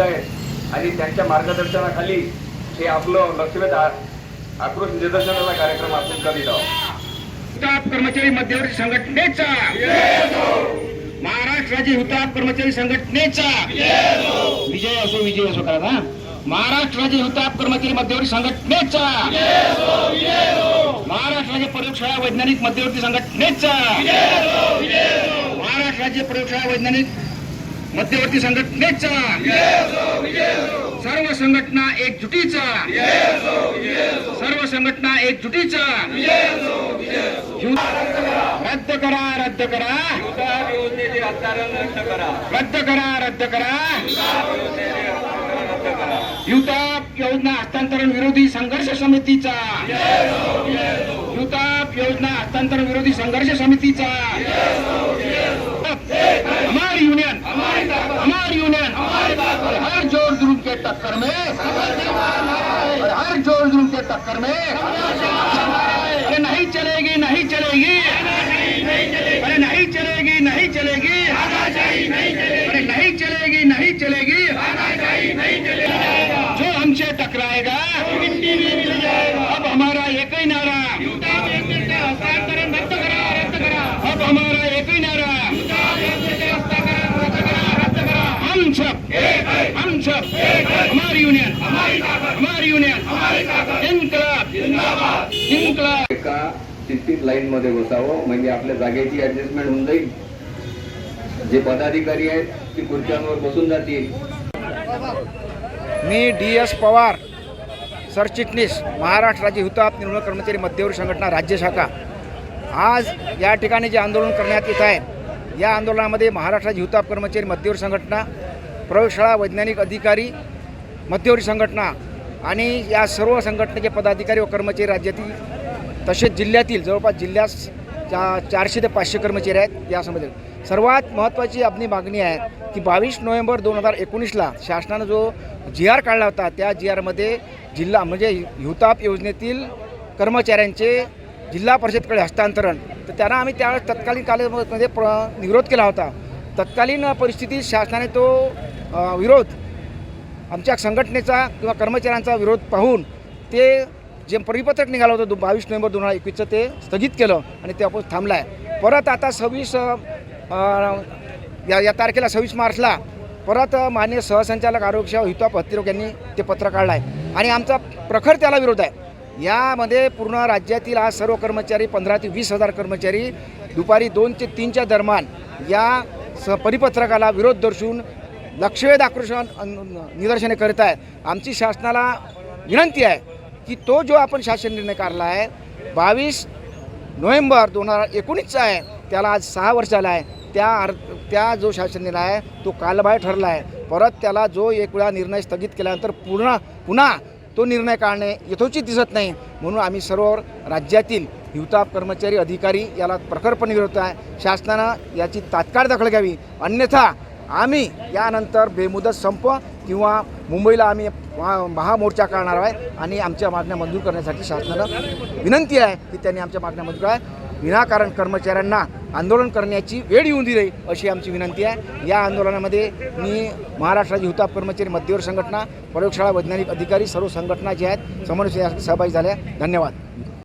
आहेत आणि त्यांच्या मार्गदर्शनाखाली हे आपलं लक्षवेध आक्रोश निदर्शनाचा कार्यक्रम आपण करीत आहोत. कर्मचारी मध्यवर्ती संघटनेचा. महाराष्ट्र राज्य हुताप कर्मचारी संघटनेचा. विजय असो विजय असो करा हा महाराष्ट्र राज्य हुताप कर्मचारी मध्यवर्ती संघटनेचा. महाराष्ट्र राज्य प्रयोगशाळा वैज्ञानिक मध्यवर्ती संघटनेचा. महाराष्ट्र राज्य प्रयोगशाळा वैज्ञानिक मध्यवर्ती संघटनेचा. सर्व संघटना एकजुटीचा. सर्व संघटना एकजुटीचा. रद्द करा रद्द करा. योजनेचे रद्द करा रद्द करा रद्द करा. युताप योजना हस्तांतरण विरोधी संघर्ष समितीचा. युताप योजना हस्तांतरण विरोधी संघर्ष समितीचा. हमारी यूनियन हमारी यूनियन हर जोर जुलूम के टक्कर में हर जोर जुलूम के टक्कर में अरे नहीं चलेगी नहीं चलेगी अरे नहीं चलेगी नहीं चलेगी अरे नहीं चलेगी नहीं चलेगी सब हमारी यूनियन हमारी यूनियन इनकलाब इनकलाब. एका शिस्तीत लाईन मध्ये बसावं म्हणजे आपल्या जागेची ऍडजस्टमेंट होऊन जाईल. जे पदाधिकारी आहेत ती खुर्च्यांवर बसून जातील. मी डी एस पवार सरचिटणीस महाराष्ट्र राज्य हुताप निर्मूल कर्मचारी मध्यवर्ती संघटना राज्य शाखा. आज या ठिकाणी जे आंदोलन करण्यात येत आहे या आंदोलनामध्ये महाराष्ट्र राज्य हुताप कर्मचारी मध्यवर्ती संघटना प्रयोगशाळा वैज्ञानिक अधिकारी मध्यवर्ती संघटना आणि या सर्व संघटनेचे पदाधिकारी व कर्मचारी राज्यातील तसेच जिल्ह्यातील जवळपास जिल्ह्यास चा चारशे ते पाचशे कर्मचारी आहेत यासंबंधी. सर्वात महत्त्वाची आपली मागणी आहे की बावीस नोव्हेंबर दोन हजार एकोणीसला शासनानं जो जी आर काढला होता त्या जी आरमध्ये जिल्हा म्हणजे हुताप योजनेतील कर्मचाऱ्यांचे जिल्हा परिषदकडे हस्तांतरण. तर त्यांना आम्ही त्यावेळेस तत्कालीन कालमध्ये प्र निरोध केला होता. तत्कालीन परिस्थितीत शासनाने तो विरोध आमच्या संघटनेचा किंवा कर्मचाऱ्यांचा विरोध पाहून ते जे परिपत्रक निघालं होतं दो बावीस नोव्हेंबर दोन हजार एकवीसचं ते स्थगित केलं आणि ते आपण थांबलं आहे परत आता सव्वीस या या तारखेला सव्वीस मार्चला परत माननीय सहसंचालक आरोग्य हिताप हत्तीरोग यांनी ते पत्र काढलं आहे आणि आमचा प्रखर त्याला विरोध आहे. यामध्ये पूर्ण राज्यातील आज सर्व कर्मचारी पंधरा ते वीस हजार कर्मचारी दुपारी दोन ते तीनच्या दरम्यान या स परिपत्रकाला विरोध दर्शवून लक्षवेध आक्रोशन निदर्शने करीत आहेत. आमची शासनाला विनंती आहे की तो जो आपण शासन निर्णय काढला आहे बावीस नोव्हेंबर दोन हजार एकोणीसचा आहे त्याला आज सहा वर्ष आला आहे. त्या अर् त्या जो शासन निर्णय आहे तो कालबाह्य ठरला आहे. परत त्याला जो एक वेळा निर्णय स्थगित केल्यानंतर पूर्ण पुन्हा तो निर्णय काढणे यथोचित दिसत नाही. म्हणून आम्ही सर्व राज्यातील हिवताप कर्मचारी अधिकारी याला प्रखरपणे विरोध आहे. शासनानं याची तात्काळ दखल घ्यावी. अन्यथा आम्ही यानंतर बेमुदत संप किंवा मुंबईला आम्ही महा- महामोर्चा करणार आहे. आणि आमच्या मागण्या मंजूर करण्यासाठी शासनानं विनंती आहे की त्यांनी आमच्या मागण्या मंजूर आहे विनाकारण कर्मचाऱ्यांना आंदोलन करण्याची वेळ येऊन दिली अशी आमची विनंती आहे. या आंदोलनामध्ये मी महाराष्ट्राची युवताप हुताप कर्मचारी मध्यवर संघटना प्रयोगशाळा वैज्ञानिक अधिकारी सर्व संघटना जे आहेत समन्वय सहभागी झाल्या धन्यवाद.